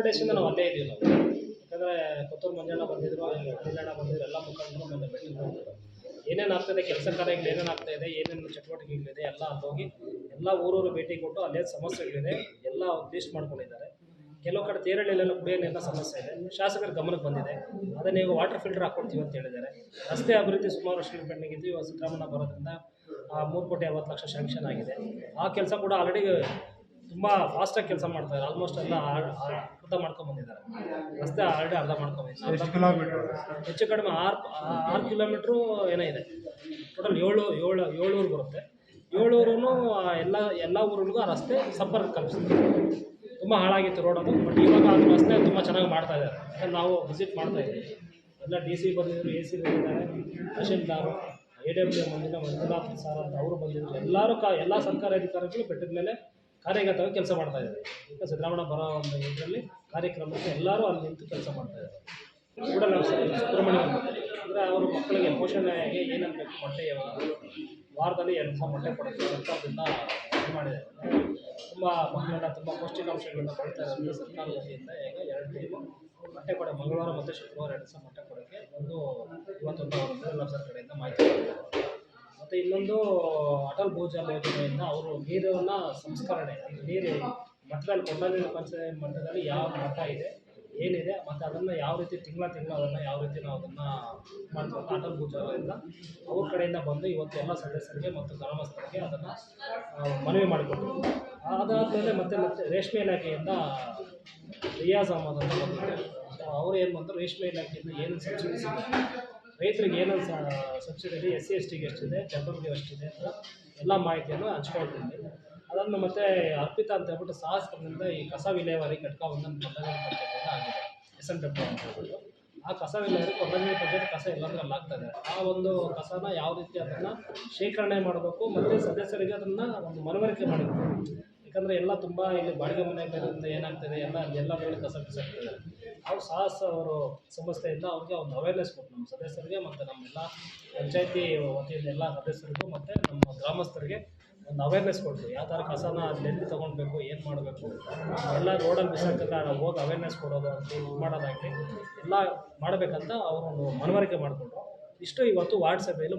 Four ಡೇಸಿಂದ ನಾವು ಅಲ್ಲೇ ಇದ್ದೀವಿ ನಾವು ಯಾಕಂದರೆ ಕೊತ್ತೂರು ಮಂಜಣ್ಣ ಬಂದಿದ್ರು ಮಂಜಣ್ಣ ಬಂದಿದ್ರು, ಎಲ್ಲ ಮುಖಂಡರು ಮೊನ್ನೆ ಭೇಟಿ ಮಾಡಿದ್ರು ಏನೇನು ಆಗ್ತಿದೆ, ಕೆಲಸ ಕಾರ್ಯಗಳು ಏನೇನು ಆಗ್ತಾ ಇದೆ, ಏನೇನು ಚಟುವಟಿಕೆಗಳಿದೆ, ಎಲ್ಲ ಅಲ್ಲಿ ಹೋಗಿ ಎಲ್ಲ ಊರೂರು ಭೇಟಿ ಕೊಟ್ಟು ಅಲ್ಲೇನು ಸಮಸ್ಯೆಗಳಿದೆ, ಎಲ್ಲ ಲೀಸ್ಟ್ ಮಾಡ್ಕೊಂಡಿದ್ದಾರೆ. ಕೆಲವು ಕಡೆ ತೇರಳ್ಳಿಯಲ್ಲೆಲ್ಲ ಕುಡಿಯೋ ನೀರಿನ ಸಮಸ್ಯೆ ಇದೆ. ಶಾಸಕರ ಗಮನಕ್ಕೆ ಬಂದಿದೆ. ಅದನ್ನ ನೀವು ವಾಟರ್ ಫಿಲ್ಟರ್ ಹಾಕ್ಕೊಡ್ತೀವಿ ಅಂತ ಹೇಳಿದ್ದಾರೆ. ರಸ್ತೆ ಅಭಿವೃದ್ಧಿ ಸುಮಾರು ವರ್ಷಗಳ ಪೆಂಡಿಂಗ್ ಇದ್ದು ಇವಾಗ ಸಿದ್ದರಾಮಯ್ಯ ಬರೋದ್ರಿಂದ ಮೂರು ಕೋಟಿ ಅರವತ್ತು ಲಕ್ಷ ಶಾಂಕ್ಷನ್ ಆಗಿದೆ. ಆ ಕೆಲಸ ಕೂಡ ಆಲ್ರೆಡಿ ತುಂಬ ಫಾಸ್ಟಾಗಿ ಕೆಲಸ ಮಾಡ್ತಾರೆ ಆಲ್ಮೋಸ್ಟ್ ಎಲ್ಲ ಅರ್ಧ ಮಾಡ್ಕೊಂಡ್ ಬಂದಿದ್ದಾರೆ. ರಸ್ತೆ ಆಲ್ರೆಡಿ ಅರ್ಧ ಮಾಡ್ಕೊಂಬಂದಿದ್ದಾರೆ ಹೆಚ್ಚು ಕಡಿಮೆ ಆರು ಆರು ಕಿಲೋಮೀಟ್ರು ಏನೋ ಇದೆ. ಟೋಟಲ್ ಏಳು ಏಳು ಏಳು ಊರು ಬರುತ್ತೆ ಏಳೂರು ಎಲ್ಲ ಎಲ್ಲ ಊರುಗಳಿಗೂ ಆ ರಸ್ತೆ ಸಂಪರ್ಕ ಕಲ್ಪಿಸ್ತಾರೆ ತುಂಬ ಹಾಳಾಗಿತ್ತು ರೋಡ್ ಅದು ಬಟ್ ಇವಾಗ ಅದು ರಸ್ತೆ ತುಂಬ ಚೆನ್ನಾಗಿ ಮಾಡ್ತಾ ಇದ್ದಾರೆ. ಯಾಕಂದ್ರೆ ನಾವು ವಿಸಿಟ್ ಮಾಡ್ತಾ ಇದ್ದೀವಿ. ಎಲ್ಲ ಡಿ ಸಿ ಬಂದಿದ್ರು ಎ ಸಿ ಬಂದಿದ್ದಾರೆ ತಹಶೀಲ್ದಾರು ಎ ಡಬ್ಲ್ಯೂ ಬಂದಿದ್ದ ಮಂಜುನಾಥ್ ಸರ್ ಅಂತ ಅವರು ಬಂದಿದ್ರು. ಎಲ್ಲರೂ ಕಾ ಎಲ್ಲ ಸರ್ಕಾರಿ ಅಧಿಕಾರಿಗಳು ಬೆಟ್ಟದ ಮೇಲೆ ಕಾರ್ಯಗತವಾಗಿ ಕೆಲಸ ಮಾಡ್ತಾ ಇದ್ದಾರೆ. ಈಗ ಸಿದ್ದರಾಮಯ್ಯ ಬರೋ ಒಂದು ಇದರಲ್ಲಿ ಕಾರ್ಯಕ್ರಮಕ್ಕೆ ಎಲ್ಲರೂ ಅಲ್ಲಿ ನಿಂತು ಕೆಲಸ ಮಾಡ್ತಾ ಇದ್ದಾರೆ. ಕೂಡ ನಾವು ಸುಬ್ರಹ್ಮಣ್ಯ ಅಂದರೆ ಅವರು ಮಕ್ಕಳಿಗೆ ಪೋಷಣೆಗೆ ಏನೇನು ಬೇಕು ಮೊಟ್ಟೆ, ವಾರದಲ್ಲಿ ಎರಡು ಸಹ ಮೊಟ್ಟೆ ಕೊಡೋಕ್ಕೆ ಸರ್ಕಾರದಿಂದ ಇದು ಮಾಡಿದ್ದಾರೆ. ತುಂಬ ಮಕ್ಕಳನ್ನ, ತುಂಬ ಪೌಷ್ಟಿಕಾಂಶಗಳನ್ನ ಪಡಿತಾ ಇರೋದ್ರಿಂದ ಸರ್ಕಾರ ವತಿಯಿಂದ ಈಗ ಎರಡು ಟೈಮು ಮೊಟ್ಟೆ ಕೊಡೋ, ಮಂಗಳವಾರ ಮತ್ತು ಶುಕ್ರವಾರ ಎರಡು ಸಹ ಮೊಟ್ಟೆ ಕೊಡೋಕ್ಕೆ ಒಂದು ಇವತ್ತೊಂದು ಆಫೀಸರ್ ಕಡೆಯಿಂದ ಮಾಹಿತಿ ಮತ್ತು ಇನ್ನೊಂದು ಅಟಲ್ ಭೂಜಲ್ ಯೋಜನೆಯಿಂದ ಅವರು ನೀರನ್ನು ಸಂಸ್ಕರಣೆ ನೀರು ಮಟ್ಟದಲ್ಲಿ ಕೊಂಡಲಿನ ಪಂಚಾಯತ್ ಮಟ್ಟದಲ್ಲಿ ಯಾವ ಮಟ್ಟ ಇದೆ, ಏನಿದೆ, ಮತ್ತು ಅದನ್ನು ಯಾವ ರೀತಿ ತಿಂಗಳ ತಿಂಗಳು ಅದನ್ನು ಯಾವ ರೀತಿ ನಾವು ಅದನ್ನು ಮಾಡ್ತೀವಿ ಅಟಲ್ ಭೂಜಲದಿಂದ ಅವ್ರ ಕಡೆಯಿಂದ ಬಂದು ಇವತ್ತು ಎಲ್ಲ ಸದಸ್ಯರಿಗೆ ಮತ್ತು ಗ್ರಾಮಸ್ಥರಿಗೆ ಅದನ್ನು ಮನವಿ ಮಾಡಿಕೊಟ್ರು ಅದಾದಮೇಲೆ ಮತ್ತೆ ಮತ್ತೆ ರೇಷ್ಮೆ ಇಲಾಖೆಯಿಂದ ರಿಯಾಜ್ ಅಹಮದ್ ಅಂತ ಬಂದಿದ್ದಾರೆ. ಅವರು ಏನು ಬಂದರು, ರೇಷ್ಮೆ ಇಲಾಖೆಯಿಂದ ಏನು ಸಬ್ಸಿಡಿ ಸಿಗುತ್ತೆ? ರೈತರಿಗೆ ಏನೇನು ಸಬ್ಸಿಡಿ ಎಸ್ ಸಿ ಎಸ್ ಟಿಗೆ ಎಷ್ಟಿದೆ ಜನರಿಗೆ ಎಷ್ಟಿದೆ ಅಂತ ಎಲ್ಲ ಮಾಹಿತಿಯನ್ನು ಹಂಚ್ಕೊಳ್ತೀನಿ. ಅದನ್ನು ಮತ್ತೆ ಅರ್ಪಿತಾ ಅಂತ ಹೇಳ್ಬಿಟ್ಟು ಸಾಹಸದಿಂದ ಈ ಕಸ ವಿಲೇವಾರಿ ಘಟಕ ಒಂದೊಂದು ಕೊಂಡಂಗಲ್ ಪಂಚಾಯತ್ ಆಗಿದೆ. ಎಸ್ ಎನ್ ಡಬ್ಲ್ಯೂ ಅಂತ ಹೇಳ್ಬಿಟ್ಟು. ಆ ಕಸ ವಿಲೇವಾರಿ ಕೊಂಡಂಗಲ್ ಪಂಚಾಯತ್ ಕಸ ಎಲ್ಲದರಲ್ಲಿ ಆಗ್ತದೆ. ಆ ಒಂದು ಕಸನ ಯಾವ ರೀತಿ ಅದನ್ನು ಶೇಖರಣೆ ಮಾಡಬೇಕು, ಮತ್ತು ಸದಸ್ಯರಿಗೆ ಅದನ್ನು ಒಂದು ಮನವರಿಕೆ ಮಾಡಬೇಕು. ಯಾಕಂದರೆ ಎಲ್ಲ ತುಂಬ ಇಲ್ಲಿ ಬಾಡಿಗೆ ಮನೆಗಳಿಂದ ಏನಾಗ್ತದೆ, ಎಲ್ಲ ಎಲ್ಲ ಕಡೆ ಕಸ ಬಿಸಾಕ್ತಿದ್ದಾರೆ ಅವ್ರು ಸಾಹಸ ಅವರು ಸಂಸ್ಥೆಯಿಂದ ಅವ್ರಿಗೆ ಒಂದು ಅವೇರ್ನೆಸ್ ಕೊಟ್ಟು ನಮ್ಮ ಸದಸ್ಯರಿಗೆ ಮತ್ತು ನಮ್ಮೆಲ್ಲ ಪಂಚಾಯತಿ ವತಿಯಿಂದ ಎಲ್ಲ ಸದಸ್ಯರಿಗೂ ಮತ್ತು ನಮ್ಮ ಗ್ರಾಮಸ್ಥರಿಗೆ ಒಂದು ಅವೇರ್ನೆಸ್ ಕೊಟ್ಟರು ಯಾವ ಥರ ಕಸನ ಅಲ್ಲಿ ಎಲ್ಲಿ ತೊಗೊಳ್ಬೇಕು ಏನು ಮಾಡಬೇಕು, ಎಲ್ಲ ರೋಡಲ್ಲಿ ಬಿಸಾಕಲ್ಲ ಹೋಗಿ ಅವೇರ್ನೆಸ್ ಕೊಡೋದು ಅಂತ ಇದು ಮಾಡೋದಾಗಲಿ ಎಲ್ಲ ಮಾಡಬೇಕಂತ ಅವರು ಒಂದು ಮನವರಿಕೆ ಮಾಡಿಕೊಂಡ್ರು. ಇಷ್ಟು ಇವತ್ತು ವಾರ್ಡ್ ಸಭೆಯಲ್ಲಿ